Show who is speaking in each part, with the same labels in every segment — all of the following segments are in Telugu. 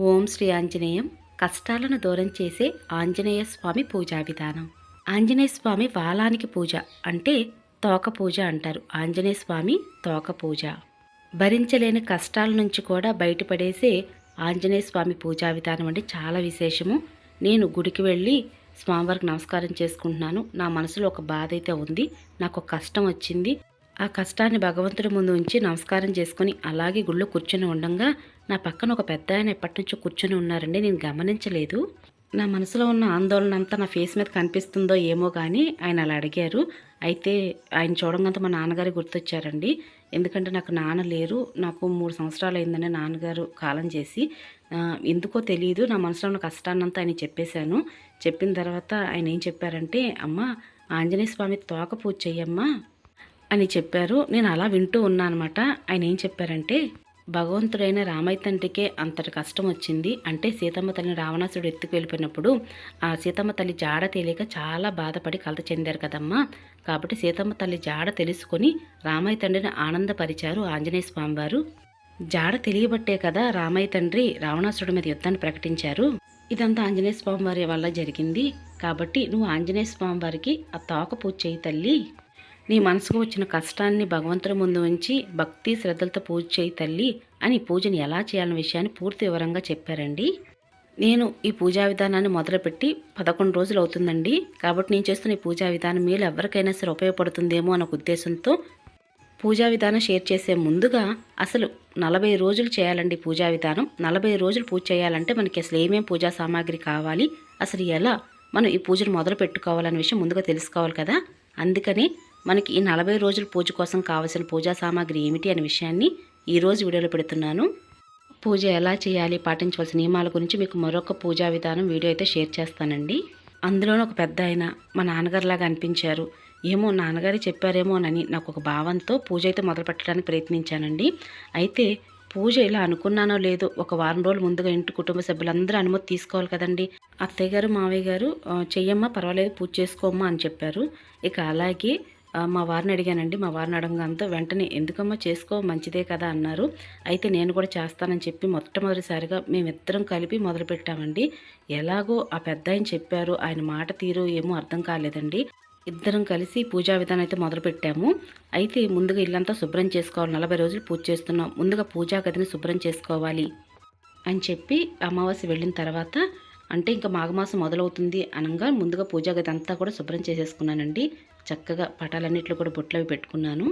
Speaker 1: ఓం శ్రీ ఆంజనేయం కష్టాలను దూరం చేసే ఆంజనేయ స్వామి పూజా విధానం. ఆంజనేయ స్వామి వాలానికి పూజ అంటే తోక పూజ అంటారు. ఆంజనేయ స్వామి తోక పూజ. భరించలేని కష్టాల నుంచి కూడా బయటపడేసే ఆంజనేయ స్వామి పూజా విధానం అంటే చాలా విశేషము. నేను గుడికి వెళ్ళి స్వామివారికి నమస్కారం చేసుకుంటున్నాను. నా మనసులో ఒక బాధ అయితే ఉంది. నాకు ఒక కష్టం వచ్చింది. ఆ కష్టాన్ని భగవంతుడి ముందు ఉంచి నమస్కారం చేసుకుని అలాగే గుళ్ళో కూర్చొని ఉండగా నా పక్కన ఒక పెద్ద ఆయన ఎప్పటి నుంచో కూర్చొని ఉన్నారండి నేను గమనించలేదు. నా మనసులో ఉన్న ఆందోళన అంతా నా ఫేస్ మీద కనిపిస్తుందో ఏమో కానీ ఆయన అలా అడిగారు. అయితే ఆయన చూడంగానే మా నాన్నగారు గుర్తొచ్చారండి. ఎందుకంటే నాకు నాన్న లేరు నాకు మూడు సంవత్సరాలు అయిందని నాన్నగారు కాలం చేసి ఎందుకో తెలియదు నా మనసులో ఉన్న కష్టాన్నంతా ఆయన చెప్పేశాను. చెప్పిన తర్వాత ఆయన ఏం చెప్పారంటే అమ్మ ఆంజనేయ స్వామి తోక పూజ చెయ్యమ్మా అని చెప్పారు. నేను అలా వింటూ ఉన్నా అనమాట ఆయన ఏం చెప్పారంటే భగవంతుడైన రామయ్య తండ్రికే అంతటి కష్టం వచ్చింది. అంటే సీతమ్మ తల్లిని రావణాసుడు ఎత్తుకు వెళ్ళిపోయినప్పుడు ఆ సీతమ్మ తల్లి జాడ తెలియక చాలా బాధపడి కలత చెందారు కదమ్మా. కాబట్టి సీతమ్మ తల్లి జాడ తెలుసుకొని రామయ్య తండ్రిని ఆనందపరిచారు ఆంజనేయ స్వామివారు జాడ తెలియబట్టే కదా రామయ్య తండ్రి రావణాసుడి మీద యుద్ధాన్ని ప్రకటించారు. ఇదంతా ఆంజనేయ స్వామి వారి వల్ల జరిగింది. కాబట్టి నువ్వు ఆంజనేయ స్వామి వారికి ఆ తోక పూజ చేయి తల్లి. నీ మనసుకు వచ్చిన కష్టాన్ని భగవంతుడి ముందు ఉంచి భక్తి శ్రద్ధలతో పూజ చేయి తల్లి అని పూజను ఎలా చేయాలనే విషయాన్ని పూర్తి వివరంగా చెప్పారండి. నేను ఈ పూజా విధానాన్ని మొదలుపెట్టి పదకొండు రోజులు అవుతుందండి. కాబట్టి నేను చేస్తున్న ఈ పూజా విధానం మీరు ఎవరికైనా సరే ఉపయోగపడుతుందేమో అన్న ఉద్దేశంతో పూజా విధానం షేర్ చేసే ముందుగా అసలు నలభై రోజులు చేయాలండి పూజా విధానం. నలభై రోజులు పూజ చేయాలంటే మనకి అసలు ఏమేం పూజా సామాగ్రి కావాలి అసలు ఎలా మనం ఈ పూజను మొదలు పెట్టుకోవాలనే విషయం ముందుగా తెలుసుకోవాలి కదా. అందుకని మనకి ఈ నలభై రోజుల పూజ కోసం కావాల్సిన పూజా సామాగ్రి ఏమిటి అనే విషయాన్ని ఈరోజు వీడియోలో పెడుతున్నాను. పూజ ఎలా చేయాలి పాటించవలసిన నియమాల గురించి మీకు మరొక పూజా విధానం వీడియో అయితే షేర్ చేస్తానండి. అందులోనూ ఒక పెద్ద ఆయన మా నాన్నగారిలాగా అనిపించారు. ఏమో నాన్నగారే చెప్పారేమోనని నాకు ఒక భావంతో పూజ అయితే మొదలు పెట్టడానికి ప్రయత్నించానండి. అయితే పూజ ఇలా అనుకున్నానో లేదో ఒక వారం రోజులు ముందుగా ఇంటి కుటుంబ సభ్యులందరూ అనుమతి తీసుకోవాలి కదండి. అత్తయ్య గారు మావయ్య గారు చెయ్యమ్మా పర్వాలేదు పూజ చేసుకోమ్మా అని చెప్పారు. ఇక అలాగే మా వారిని అడిగానండి. మా వారిని అడగంతో వెంటనే ఎందుకమ్మా చేసుకో మంచిదే కదా అన్నారు. అయితే నేను కూడా చేస్తానని చెప్పి మొట్టమొదటిసారిగా మేమిద్దరం కలిపి మొదలుపెట్టామండి ఎలాగో ఆ పెద్ద ఆయన చెప్పారు ఆయన మాట తీరు ఏమో అర్థం కాలేదండి. ఇద్దరం కలిసి పూజా విధానం అయితే మొదలుపెట్టాము అయితే ముందుగా ఇల్లంతా శుభ్రం చేసుకోవాలి నలభై రోజులు పూజ చేస్తున్నాం. ముందుగా పూజా గదిని శుభ్రం చేసుకోవాలి అని చెప్పి అమావాస్య వెళ్ళిన తర్వాత అంటే ఇంకా మాఘమాసం మొదలవుతుంది అనగా ముందుగా పూజా గది అంతా కూడా శుభ్రం చేసేసుకున్నానండి. చక్కగా పటాలన్నింటిలో కూడా బొట్లు అవి పెట్టుకున్నాను.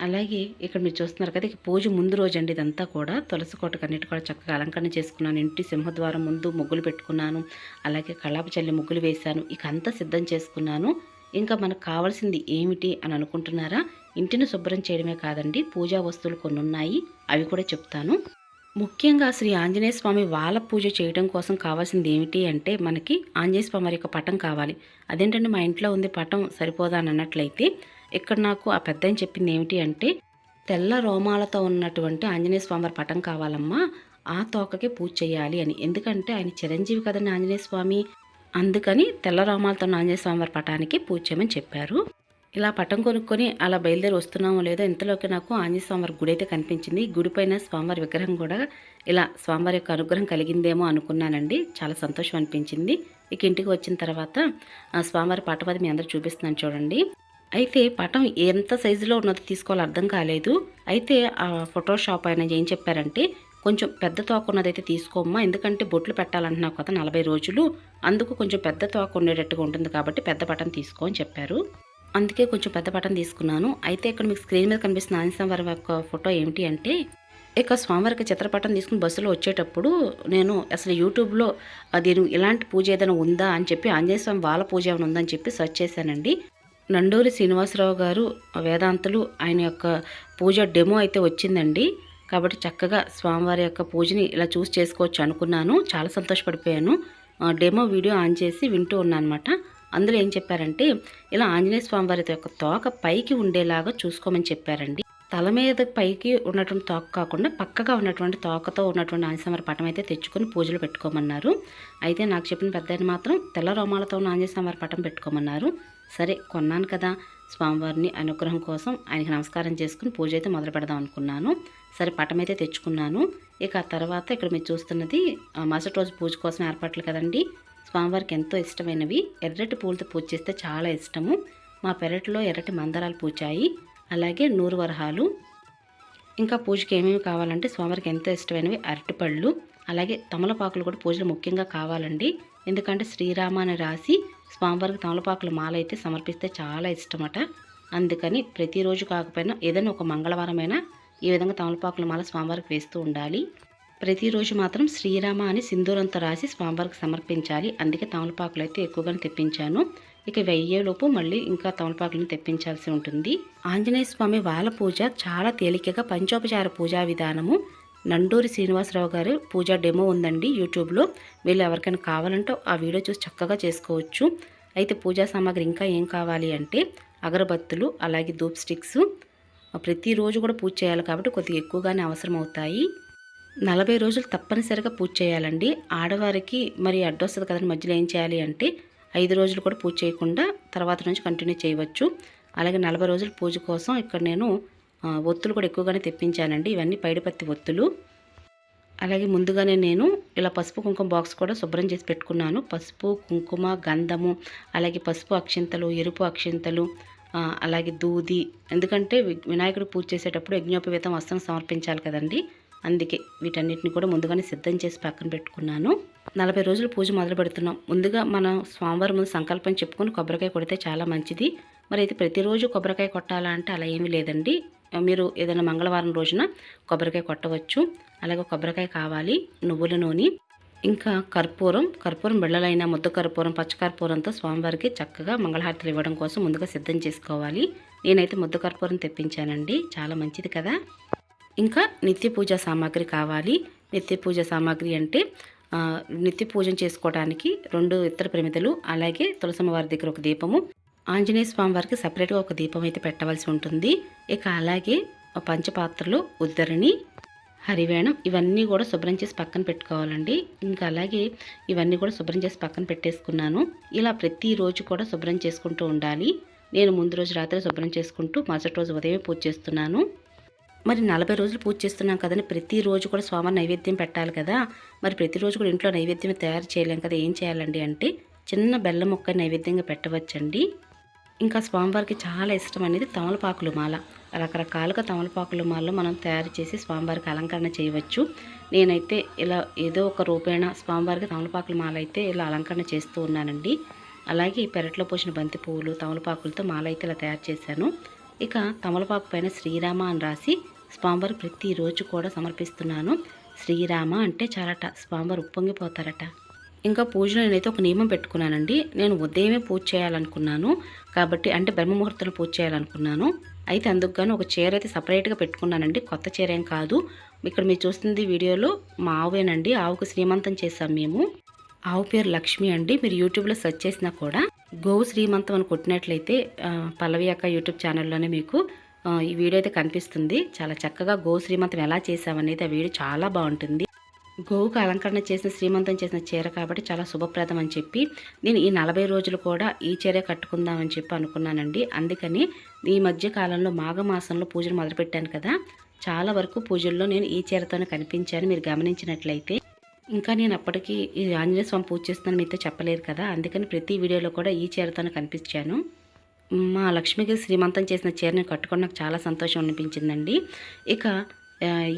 Speaker 1: అలాగే ఇక్కడ మీరు చూస్తున్నారు కదా ఇక పూజ ముందు రోజు అండి ఇదంతా కూడా. తులసి కోటకు అన్నిటి కూడా చక్కగా అలంకరణ చేసుకున్నాను. ఇంటి సింహద్వారం ముందు ముగ్గులు పెట్టుకున్నాను. అలాగే కళాపు చల్లి ముగ్గులు వేశాను. ఇక అంతా సిద్ధం చేసుకున్నాను. ఇంకా మనకు కావాల్సింది ఏమిటి అని అనుకుంటున్నారా? ఇంటిని శుభ్రం చేయడమే కాదండి. పూజా వస్తువులు కొన్ని ఉన్నాయి అవి కూడా చెప్తాను. ముఖ్యంగా శ్రీ ఆంజనేయ స్వామి వాళ్ళ పూజ చేయడం కోసం కావాల్సింది ఏమిటి అంటే మనకి ఆంజనేయ స్వామి వారి యొక్క పటం కావాలి. అదేంటంటే మా ఇంట్లో ఉంది పటం సరిపోదా అని అన్నట్లయితే ఇక్కడ నాకు ఆ పెద్ద చెప్పింది ఏమిటి అంటే తెల్ల రోమాలతో ఉన్నటువంటి ఆంజనేయ స్వామి వారి పటం కావాలమ్మా ఆ తోకకే పూజ చేయాలి అని. ఎందుకంటే ఆయన చిరంజీవి కదండి ఆంజనేయ స్వామి. అందుకని తెల్ల రోమాలతో ఉన్న ఆంజనేయ స్వామి పటానికి పూజ చేయమని చెప్పారు. ఇలా పటం కొనుక్కొని అలా బయలుదేరి వస్తున్నామో లేదో ఇంతలోకి నాకు ఆంజనేయ స్వామివారి గుడి అయితే కనిపించింది. గుడి పైన స్వామివారి విగ్రహం కూడా ఇలా స్వామివారి యొక్క అనుగ్రహం కలిగిందేమో అనుకున్నానండి. చాలా సంతోషం అనిపించింది. ఇక ఇంటికి వచ్చిన తర్వాత ఆ స్వామివారి పటపది మీ అందరూ చూపిస్తున్నాను చూడండి. అయితే పటం ఎంత సైజులో ఉన్నది తీసుకోవాలో అర్థం కాలేదు. అయితే ఆ ఫోటోషాప్ ఆయన ఏం చెప్పారంటే కొంచెం పెద్ద తోక ఉన్నదైతే తీసుకోమ్మా ఎందుకంటే బొట్లు పెట్టాలంటున్నావు కదా నలభై రోజులు అందుకు కొంచెం పెద్ద తోక ఉండేటట్టుగా ఉంటుంది కాబట్టి పెద్ద పటం తీసుకో అని చెప్పారు. అందుకే కొంచెం పెద్ద పటం తీసుకున్నాను. అయితే ఇక్కడ మీకు స్క్రీన్ మీద కనిపిస్తున్న ఆంజనేయ వారి యొక్క ఫోటో ఏమిటి అంటే ఇక స్వామివారికి చిత్రపటం తీసుకుని బస్సులో వచ్చేటప్పుడు నేను అసలు యూట్యూబ్లో అది ఇలాంటి పూజ ఏదైనా ఉందా? అని చెప్పి ఆంజనేయ స్వామి వాళ్ళ పూజ ఏమైనా ఉందని చెప్పి సెర్చ్ చేశానండి. నండూరి శ్రీనివాసరావు గారు వేదాంతులు ఆయన యొక్క పూజ డెమో అయితే వచ్చిందండి. కాబట్టి చక్కగా స్వామివారి యొక్క పూజని ఇలా చూసి చేసుకోవచ్చు అనుకున్నాను. చాలా సంతోషపడిపోయాను. డెమో వీడియో ఆన్ చేసి వింటూ ఉన్నాను అనమాట అందులో ఏం చెప్పారంటే ఇలా ఆంజనేయ స్వామివారి యొక్క తోక పైకి ఉండేలాగా చూసుకోమని చెప్పారండి. తల మీద పైకి ఉన్నటువంటి తోక కాకుండా పక్కగా ఉన్నటువంటి తోకతో ఉన్నటువంటి ఆంజనేయ పటం అయితే తెచ్చుకొని పూజలు పెట్టుకోమన్నారు. అయితే నాకు చెప్పిన పెద్ద మాత్రం తెల్ల రోమాలతో ఉన్న ఆంజనేయ పటం పెట్టుకోమన్నారు. సరే కొన్నాను కదా స్వామివారిని అనుగ్రహం కోసం ఆయనకి నమస్కారం చేసుకుని పూజ అయితే మొదలు పెడదాం అనుకున్నాను. సరే పటం అయితే తెచ్చుకున్నాను. ఇక ఆ తర్వాత ఇక్కడ మీరు చూస్తున్నది మరుసటి రోజు పూజ కోసం ఏర్పాట్లు కదండి. స్వామివారికి ఎంతో ఇష్టమైనవి. ఎర్రటి పూలతో పూజ చేస్తే చాలా ఇష్టము. మా పెరట్లో ఎర్రటి మందారాలు పూచాయి. అలాగే నూరు వరహాలు ఇంకా పూజకి ఏమేమి కావాలంటే స్వామివారికి ఎంతో ఇష్టమైనవి అరటిపళ్ళు అలాగే తమలపాకులు కూడా పూజలు ముఖ్యంగా కావాలండి. ఎందుకంటే శ్రీరామ అని రాసి స్వామివారికి తమలపాకులు మాల అయితే సమర్పిస్తే చాలా ఇష్టమట. అందుకని ప్రతిరోజు కాకపోయినా ఏదైనా ఒక మంగళవారమైనా ఈ విధంగా తమలపాకుల మాల స్వామివారికి వేస్తూ ఉండాలి. ప్రతిరోజు మాత్రం శ్రీరామ అని సింధూరంతో రాసి స్వామివారికి సమర్పించాలి. అందుకే తమలపాకులు అయితే ఎక్కువగానే తెప్పించాను. ఇక వెయ్యేలోపు మళ్ళీ ఇంకా తమలపాకులను తెప్పించాల్సి ఉంటుంది. ఆంజనేయ స్వామి వాళ్ళ పూజ చాలా తేలికగా పంచోపచార పూజా విధానము. నండూరి శ్రీనివాసరావు గారు పూజ డెమో ఉందండి యూట్యూబ్లో. వీళ్ళు ఎవరికైనా కావాలంటే ఆ వీడియో చూసి చక్కగా చేసుకోవచ్చు. అయితే పూజా సామాగ్రి ఇంకా ఏం కావాలి అంటే అగరబత్తులు అలాగే ధూప్ స్టిక్స్. ప్రతిరోజు కూడా పూజ చేయాలి కాబట్టి కొద్దిగా ఎక్కువగానే అవసరం అవుతాయి నలభై రోజులు తప్పనిసరిగా పూజ చేయాలండి. ఆడవారికి మరి అడ్డొస్తుంది కదండి మధ్యలో ఏం చేయాలి అంటే ఐదు రోజులు కూడా పూజ చేయకుండా తర్వాత నుంచి కంటిన్యూ చేయవచ్చు. అలాగే నలభై రోజుల పూజ కోసం ఇక్కడ నేను ఒత్తులు కూడా ఎక్కువగానే తెప్పించానండి. ఇవన్నీ పైడిపత్తి ఒత్తులు. అలాగే ముందుగానే నేను ఇలా పసుపు కుంకుమ బాక్స్ కూడా శుభ్రం చేసి పెట్టుకున్నాను. పసుపు కుంకుమ గంధము అలాగే పసుపు అక్షింతలు ఎరుపు అక్షింతలు అలాగే దూది. ఎందుకంటే వి- వినాయకుడు పూజ చేసేటప్పుడు యజ్ఞోపవేతం వస్త్రం సమర్పించాలి కదండి. అందుకే వీటన్నిటిని కూడా ముందుగానే సిద్ధం చేసి పక్కన పెట్టుకున్నాను. నలభై రోజులు పూజ మొదలు పెడుతున్నాం. ముందుగా మనం స్వామివారి ముందు సంకల్పం చెప్పుకొని కొబ్బరికాయ కొడితే చాలా మంచిది. మరి అయితే ప్రతిరోజు కొబ్బరికాయ కొట్టాలా అంటే అలా ఏమీ లేదండి. మీరు ఏదైనా మంగళవారం రోజున కొబ్బరికాయ కొట్టవచ్చు. అలాగే కొబ్బరికాయ కావాలి నువ్వుల నూనె ఇంకా కర్పూరం. కర్పూరం బిళ్ళలైన ముద్ద కర్పూరం పచ్చకర్పూరంతో స్వామివారికి చక్కగా మంగళహారతులు ఇవ్వడం కోసం ముందుగా సిద్ధం చేసుకోవాలి. నేనైతే ముద్ద కర్పూరం తెప్పించానండి. చాలా మంచిది కదా. ఇంకా నిత్య పూజ సామాగ్రి కావాలి. నిత్య పూజ సామాగ్రి అంటే నిత్య పూజ చేసుకోవడానికి రెండు ఇతర ప్రమిదలు అలాగే తులసమ్మ వారి దగ్గర ఒక దీపము ఆంజనేయ స్వామి వారికి సపరేట్గా ఒక దీపం అయితే పెట్టవలసి ఉంటుంది. ఇక అలాగే పంచపాత్రలు ఉద్దరిణి హరివేణం ఇవన్నీ కూడా శుభ్రం చేసి పక్కన పెట్టుకోవాలండి. ఇంకా అలాగే ఇవన్నీ కూడా శుభ్రం చేసి పక్కన పెట్టేసుకున్నాను. ఇలా ప్రతిరోజు కూడా శుభ్రం చేసుకుంటూ ఉండాలి. నేను ముందు రోజు రాత్రి శుభ్రం చేసుకుంటూ మరుసటి రోజు ఉదయం పూజ చేస్తున్నాను. మరి నలభై రోజులు పూజ చేస్తున్నాం కదండి ప్రతిరోజు కూడా స్వామి నైవేద్యం పెట్టాలి కదా. మరి ప్రతిరోజు కూడా ఇంట్లో నైవేద్యం తయారు చేయలేం కదా ఏం చేయాలండి అంటే చిన్న బెల్లం మొక్క నైవేద్యంగా పెట్టవచ్చండి. ఇంకా స్వామివారికి చాలా ఇష్టం అనేది తమలపాకులు మాల. రకరకాలుగా తమలపాకులు మాలలో మనం తయారు చేసి స్వామివారికి అలంకరణ చేయవచ్చు. నేనైతే ఇలా ఏదో ఒక రూపేణ స్వామివారికి తమలపాకుల మాల అయితే ఇలా అలంకరణ చేస్తూ ఉన్నానండి. అలాగే ఈ పెరట్లో పోసిన బంతి పువ్వులు తమలపాకులతో మాల అయితే ఇలా తయారు చేశాను. ఇక తమలపాకు పైన శ్రీరామ అని రాసి స్వామివారు ప్రతిరోజు కూడా సమర్పిస్తున్నాను. శ్రీరామ అంటే చాలట స్వామివారు ఉప్పొంగిపోతారట. ఇంకా పూజలో నేనైతే ఒక నియమం పెట్టుకున్నానండి. నేను ఉదయమే పూజ చేయాలనుకున్నాను. కాబట్టి అంటే బ్రహ్మముహూర్తంలో పూజ చేయాలనుకున్నాను. అయితే అందుకు గాను ఒక చీర అయితే సపరేట్గా పెట్టుకున్నానండి. కొత్త చీర ఏం కాదు. ఇక్కడ మీరు చూస్తుంది వీడియోలో మా ఆవేనండి ఆవుకు శ్రీమంతం చేసాం మేము. ఆవు పేరు లక్ష్మి అండి. మీరు యూట్యూబ్లో సెర్చ్ చేసినా కూడా గోవు శ్రీమంతం అని కొట్టినట్లయితే పల్లవి యొక్క యూట్యూబ్ ఛానల్లోనే మీకు ఈ వీడియో అయితే కనిపిస్తుంది. చాలా చక్కగా గోవు శ్రీమంతం ఎలా చేసామనేది ఆ వీడియో చాలా బాగుంటుంది. గోవుకు అలంకరణ చేసిన శ్రీమంతం చేసిన చీర కాబట్టి చాలా శుభప్రదం అని చెప్పి నేను ఈ నలభై రోజులు కూడా ఈ చీర కట్టుకుందామని చెప్పి అనుకున్నానండి. అందుకని ఈ మధ్య కాలంలో మాఘమాసంలో పూజలు మొదలుపెట్టాను కదా చాలా వరకు పూజల్లో నేను ఈ చీరతోనే కనిపించాను. మీరు గమనించినట్లయితే ఇంకా నేను అప్పటికి ఈ ఆంజనేయ స్వామి పూజ చేస్తున్నాను మీతో చెప్పలేదు కదా అందుకని ప్రతి వీడియోలో కూడా ఈ చీరతోనే కనిపించాను. మా లక్ష్మికి శ్రీమంతం చేసిన చీరని కట్టుకొని నాకు చాలా సంతోషం అనిపించిందండి. ఇక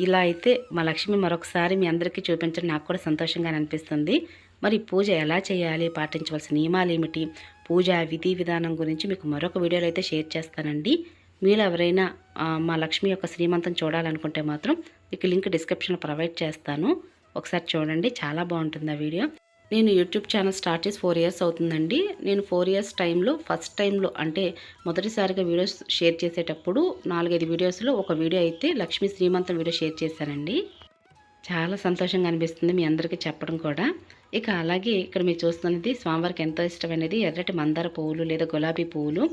Speaker 1: ఇలా అయితే మా లక్ష్మి మరొకసారి మీ అందరికీ చూపించడం నాకు కూడా సంతోషంగా అనిపిస్తుంది. మరి పూజ ఎలా చేయాలి పాటించవలసిన నియమాలు ఏమిటి పూజ విధి విధానం గురించి మీకు మరొక వీడియోలో అయితే షేర్ చేస్తానండి. మీరు ఎవరైనా మా లక్ష్మి యొక్క శ్రీమంతం చూడాలనుకుంటే మాత్రం మీకు లింక్ డిస్క్రిప్షన్లో ప్రొవైడ్ చేస్తాను. ఒకసారి చూడండి చాలా బాగుంటుంది ఆ వీడియో. నేను యూట్యూబ్ ఛానల్ స్టార్ట్ చేసి ఫోర్ ఇయర్స్ అవుతుందండి. నేను ఫోర్ ఇయర్స్ టైంలో ఫస్ట్ టైంలో అంటే మొదటిసారిగా వీడియోస్ షేర్ చేసేటప్పుడు నాలుగైదు వీడియోస్లో ఒక వీడియో అయితే లక్ష్మీ శ్రీమంతం వీడియో షేర్ చేశానండి. చాలా సంతోషంగా అనిపిస్తుంది మీ అందరికీ చెప్పడం కూడా. ఇక అలాగే ఇక్కడ మీరు చూస్తున్నది స్వామివారికి ఎంతో ఇష్టమైనది ఎర్రటి మందార పువ్వులు లేదా గులాబీ పువ్వులు.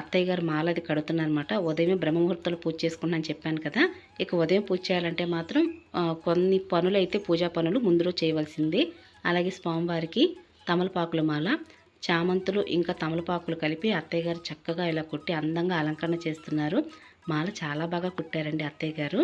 Speaker 1: అత్తయ్య గారు మాల అది కడుతున్నారనమాట ఉదయం బ్రహ్మముహూర్తంలో పూజ చేసుకున్నాను చెప్పాను కదా. ఇక ఉదయం పూజ చేయాలంటే మాత్రం కొన్ని పనులు అయితే పూజా పనులు ముందులో చేయవలసింది. అలాగే స్వామివారికి తమలపాకుల మాల చామంతులు ఇంకా తమలపాకులు కలిపి అత్తయ్య గారు చక్కగా ఇలా కుట్టి అందంగా అలంకరణ చేస్తున్నారు. మాల చాలా బాగా కుట్టారండి అత్తయ్య గారు.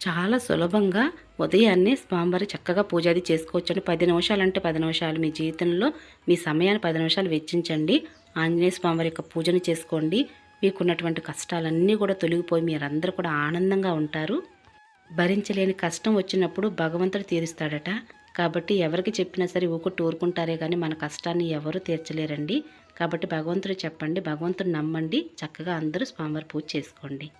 Speaker 1: చాలా సులభంగా ఉదయాన్నే స్వామివారి చక్కగా పూజ అది చేసుకోవచ్చండి. పది నిమిషాలు అంటే పది నిమిషాలు మీ జీవితంలో మీ సమయాన్ని పది నిమిషాలు వెచ్చించండి. ఆంజనేయ స్వామివారి యొక్క పూజను చేసుకోండి. మీకున్నటువంటి కష్టాలన్నీ కూడా తొలగిపోయి మీరందరూ కూడా ఆనందంగా ఉంటారు. భరించలేని కష్టం వచ్చినప్పుడు భగవంతుడు తీరుస్తాడట. కాబట్టి ఎవరికి చెప్పినా సరే ఊకొట్టు ఊరుకుంటారే కానీ మన కష్టాన్ని ఎవరు తీర్చలేరండి. కాబట్టి భగవంతుడు చెప్పండి భగవంతుడు నమ్మండి. చక్కగా అందరూ స్వామివారి పూజ చేసుకోండి.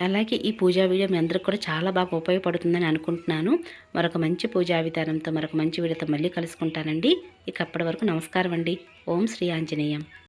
Speaker 1: అలాగే ఈ పూజా వీడియో మీ అందరికి కూడా చాలా బాగా ఉపయోగపడుతుందని అనుకుంటున్నాను. మరొక మంచి పూజా విధానంతో మరొక మంచి వీడియోతో మళ్ళీ కలుసుకుంటానండి. ఇక అప్పటి వరకు నమస్కారం అండి. ఓం శ్రీ ఆంజనేయం.